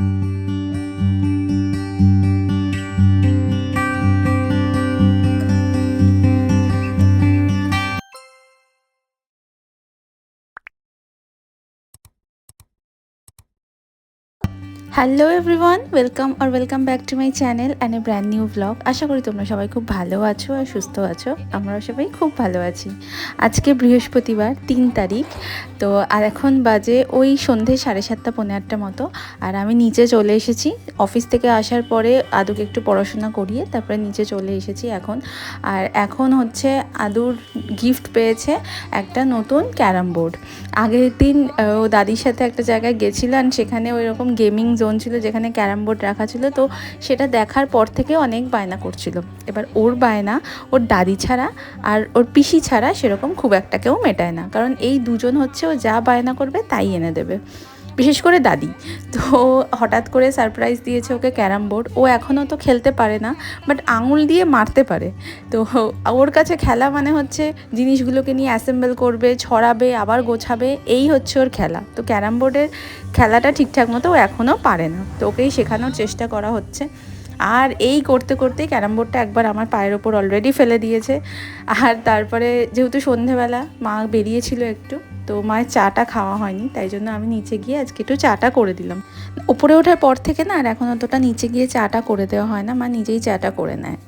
Thank you. Hello everyone welcome R welcome back to my channel and a brand new blog আশা করি তোমরা সবাই খুব ভালো আছো আর সুস্থ আছো। আমরা সবাই খুব ভালো আছি। আজকে বৃহস্পতিবার, তিন তারিখ। তো আর এখন বাজে ওই সন্ধে সাড়ে সাতটা, পৌনে আটটা মতো। আর আমি নিচে চলে এসেছি। অফিস থেকে আসার পরে আদুকে একটু পড়াশোনা করিয়ে তারপরে নিচে চলে এসেছি এখন। আর এখন হচ্ছে আদুর গিফট পেয়েছে একটা নতুন ক্যারাম বোর্ড। আগের দিন ও দাদির সাথে একটা জায়গায় গেছিলাম সেখানে ওই রকম গেমিং জোন ছিল যেখানে ক্যারাম বোর্ড রাখা ছিল, তো সেটা দেখার পর থেকে অনেক বায়না করছিল। এবার ওর বায়না, ওর দাদি ছাড়া আর ওর পিসি ছাড়া সেরকম খুব একটা কেউ মেটায় না। কারণ এই দুজন হচ্ছে ও যা বায়না করবে তাই এনে দেবে। বিশেষ করে দাদি। তো হঠাৎ করে সারপ্রাইজ দিয়েছে ওকে ক্যারাম বোর্ড। ও এখনও তো খেলতে পারে না বাট আঙুল দিয়ে মারতে পারে। তো ওর কাছে খেলা মানে হচ্ছে জিনিসগুলোকে নিয়ে অ্যাসেম্বল করবে, ছড়াবে, আবার গোছাবে, এই হচ্ছে ওর খেলা। তো ক্যারাম বোর্ডের খেলাটা ঠিকঠাক মতো ও এখনও পারে না। তো ওকেই শেখানোর চেষ্টা করা হচ্ছে। আর এই করতে করতেই ক্যারাম বোর্ডটা একবার আমার পায়ের ওপর অলরেডি ফেলে দিয়েছে। আর তারপরে যেহেতু সন্ধেবেলা, মা বেরিয়েছিল একটু, তো মায়ের চাটা খাওয়া হয়নি, তাই জন্য আমি নিচে গিয়ে আজকে একটু চাটা করে দিলাম। উপরে ওঠার পর থেকে না আর এখন অতটা নিচে গিয়ে চাটা করে দেওয়া হয় না, মা নিজেই চাটা করে নেয়।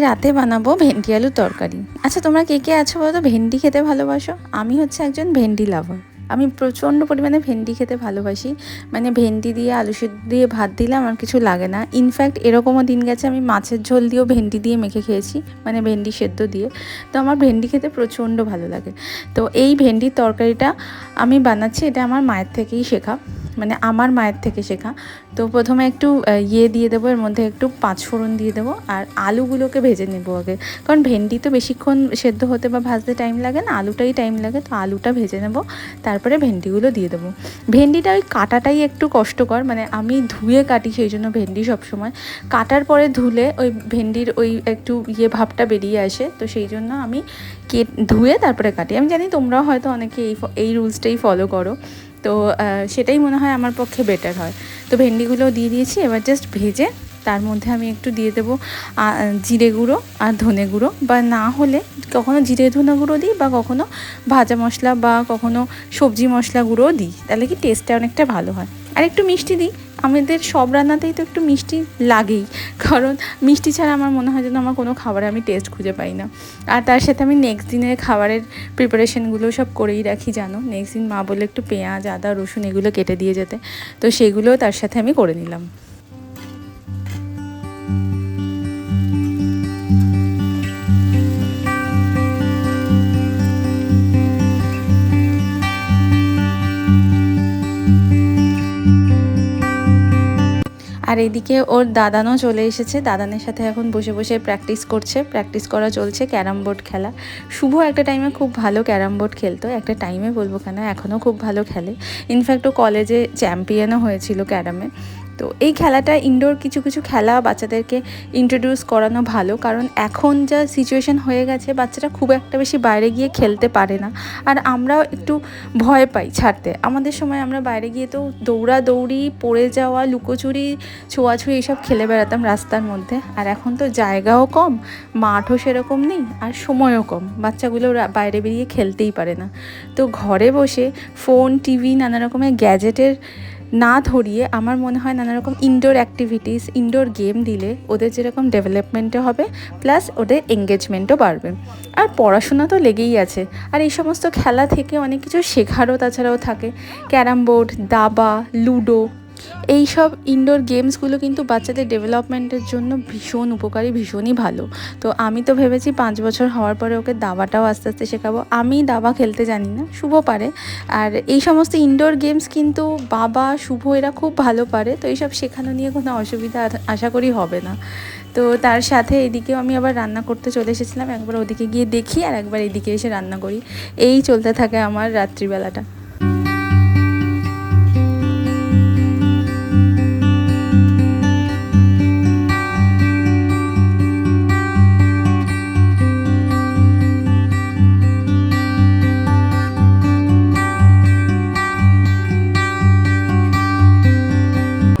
রাতে বানাবো ভেন্ডি আলু তরকারি। আচ্ছা তোমরা কে কে আছো বলো? তো ভেন্ডি খেতে ভালোবাসো? আমি হচ্ছে একজন ভেন্ডি লাভার। আমি প্রচণ্ড পরিমাণে ভেন্ডি খেতে ভালোবাসি। মানে ভেন্ডি দিয়ে, আলু সেদ্ধ দিয়ে ভাত দিলে আমার কিছু লাগে না। ইনফ্যাক্ট এরকমও দিন গেছে, আমি মাছের ঝোল দিয়েও ভেন্ডি দিয়ে মেখে খেয়েছি মানে ভেন্ডি সেদ্ধ দিয়ে। তো আমার ভেন্ডি খেতে প্রচণ্ড ভালো লাগে। তো এই ভেন্ডির তরকারিটা আমি বানাচ্ছি, এটা আমার মায়ের থেকেই শেখা। মানে আমার মায়ের থেকে শেখা। তো প্রথমে একটু ইয়ে দিয়ে দেবো, এর মধ্যে একটু পাঁচফোড়ন দিয়ে দেবো আর আলুগুলোকে ভেজে নেব আগে। কারণ ভেন্ডি তো বেশিক্ষণ সেদ্ধ হতে বা ভাজতে টাইম লাগে না, আলুটাই টাইম লাগে, তো আলুটা ভেজে নেব। তারপরে ভেন্ডিগুলো দিয়ে দেবো। ভেন্ডিটা ওই কাটাটাই একটু কষ্টকর মানে আমি ধুয়ে কাটি সেই জন্য ভেন্ডি সবসময়। কাটার পরে ধুলে ওই ভেন্ডির ওই একটু ইয়ে ভাবটা বেরিয়ে আসে, তো সেই জন্য আমি কে, ধুয়ে তারপরে কাটি। আমি জানি তোমরাও হয়তো অনেকে এই এই রুলসটাই ফলো করো। তো সেটাই মনে হয় আমার পক্ষে বেটার হয়। তো ভেন্ডিগুলো দিয়ে দিয়েছি, এবার জাস্ট ভেজে তার মধ্যে আমি একটু দিয়ে দেবো জিরে গুঁড়ো আর ধনে গুঁড়ো। বা না হলে কখনো জিরে ধনে গুঁড়ো দিই বা কখনো ভাজা মশলা বা কখনো সবজি মশলা গুঁড়োও দিই, তাহলে কি টেস্টটা অনেকটা ভালো হয়। আর একটু মিষ্টি দিই আমাদের সব রান্নাতেই তো একটু মিষ্টি লাগেই। কারণ মিষ্টি ছাড়া আমার মনে হয় যেন আমার কোনো খাবারে আমি টেস্ট খুঁজে পাই না। আর তার সাথে আমি নেক্সট দিনের খাবারের প্রিপারেশনগুলো সব করেই রাখি, জানো? নেক্সট দিন মা বলে একটু পেঁয়াজ, আদা, রসুন এগুলো কেটে দিয়ে যেতে। তো সেগুলোও তার সাথে আমি করে নিলাম। এদিকে ওর দাদানও চলে এসেছে। দাদানের সাথে এখন বসে বসে প্র্যাকটিস করছে। প্র্যাকটিস করা চলছে ক্যারাম বোর্ড খেলা। শুভ একটা টাইমে খুব ভালো ক্যারাম বোর্ড খেলতো। একটা টাইমে বলব কেন? এখনও খুব ভালো খেলে। ইনফ্যাক্ট ও কলেজে চ্যাম্পিয়নও হয়েছিল ক্যারামে। তো এই খেলাটা ইনডোর কিছু কিছু খেলা বাচ্চাদেরকে ইন্ট্রোডিউস করানো ভালো, কারণ এখন যা সিচুয়েশন হয়ে গেছে, বাচ্চারা খুব একটা বেশি বাইরে গিয়ে খেলতে পারে না। আর আমরাও একটু ভয় পাই ছাড়তে। আমাদের সময় আমরা বাইরে গিয়ে তো দৌড়াদৌড়ি, পড়ে যাওয়া, লুকোচুরি, ছোঁয়াছুঁই এইসব খেলে বেড়াতাম রাস্তার মধ্যে। আর এখন তো জায়গাও কম, মাঠও সেরকম নেই, আর সময়ও কম। বাচ্চাগুলো বাইরে বেরিয়ে খেলতেই পারে না। তো ঘরে বসে ফোন টিভি নানা রকমের গ্যাজেটের না ধরিয়ে আমার মনে হয় নানা রকম ইনডোর অ্যাক্টিভিটিস ইনডোর গেম দিলে ওদের যেরকম ডেভেলপমেন্টও হবে প্লাস ওদের এঙ্গেজমেন্টও বাড়বে। আর পড়াশোনা তো লেগেই আছে। আর এই সমস্ত খেলা থেকে অনেক কিছু শেখারও তাছাড়াও থাকে। ক্যারাম বোর্ড, দাবা, লুডো এই সব ইনডোর গেমসগুলো কিন্তু বাচ্চাদের ডেভেলপমেন্টের জন্য ভীষণ উপকারী, ভীষণই ভালো। তো আমি তো ভেবেছি পাঁচ বছর হওয়ার পরে ওকে দাবাটাও আস্তে আস্তে শেখাবো। আমি দাবা খেলতে জানি না, শুভ পারে। আর এই সমস্ত ইনডোর গেমস কিন্তু বাবা, শুভ এরা খুব ভালো পারে। তো এইসব শেখানো নিয়ে কোনো অসুবিধা আশা করি হবে না। তো তার সাথে এদিকেও আমি আবার রান্না করতে চলে এসেছিলাম। একবার ওদিকে গিয়ে দেখি আর একবার এদিকে এসে রান্না করি। এই চলতে থাকে আমার রাত্রিবেলাটা।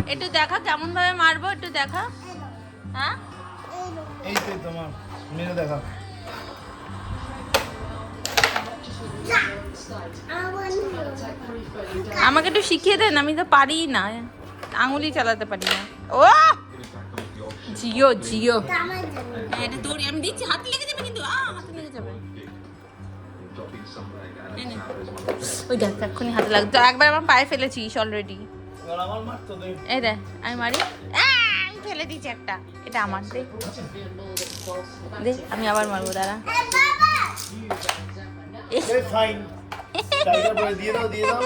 একটু দেখা হ্যাঁ? এই তো তোমার মেরে দেখা। আমাকে একটু শিখিয়ে দেন আমি তো পারি না। আঙুলি চালাতে পারি না। ও! জিও জিও। হ্যাঁ, এটা দৌড়ি আমি দিচ্ছি হাতে লেগে যাবে কিন্তু হাতে লেগে যাবে। নে, নে। ওই দেখ এক্ষুনি হাতে লাগতো একবার আমার পায়ে ফেলেছিস অলরেডি এই দেখ আমি মারি। আমি ফেলে দিচ্ছি একটা। এটা আমার দে। দে আমি আবার মারবো দাঁড়া। দিয়ে দাও দিয়ে দাও।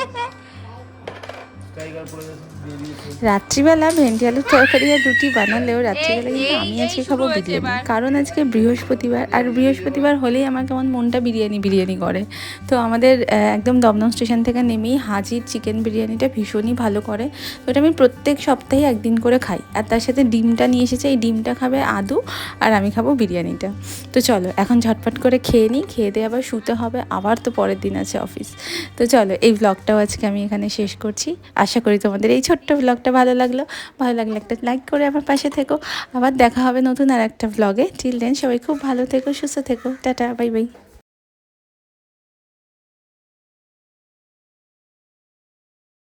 রাত্রিবেলা ভেন্ডি আলুর তরকারি আর রুটি বানালেও রাত্রিবেলা কিন্তু আমি আজকে খাব বিরিয়ানি। কারণ আজকে বৃহস্পতিবার আর বৃহস্পতিবার হলেই আমার কেমন মনটা বিরিয়ানি বিরিয়ানি করে। তো আমাদের একদম দমদম স্টেশন থেকে নেমেই হাজির চিকেন বিরিয়ানিটা ভীষণই ভালো করে। তো এটা আমি প্রত্যেক সপ্তাহে একদিন করে খাই। আর তার সাথে ডিমটা নিয়ে এসেছে এই ডিমটা খাবে আদু আর আমি খাব বিরিয়ানিটা। তো চলো এখন ঝটপট করে খেয়ে নিই খেয়ে দিয়ে আবার শুতে হবে। আবার তো পরের দিন আছে অফিস। তো চলো এই ব্লগটাও আজকে আমি এখানে শেষ করছি। আশা করি তোমাদের এই ছোট্ট ব্লগটা ভালো লাগল, ভালো লাগলে একটা লাইক করে আমার পাশে থেকো। আবার দেখা হবে নতুন আর একটা ব্লগে টিল দেন সবাই খুব ভালো থেকো, সুস্থ থেকো। Tata bye bye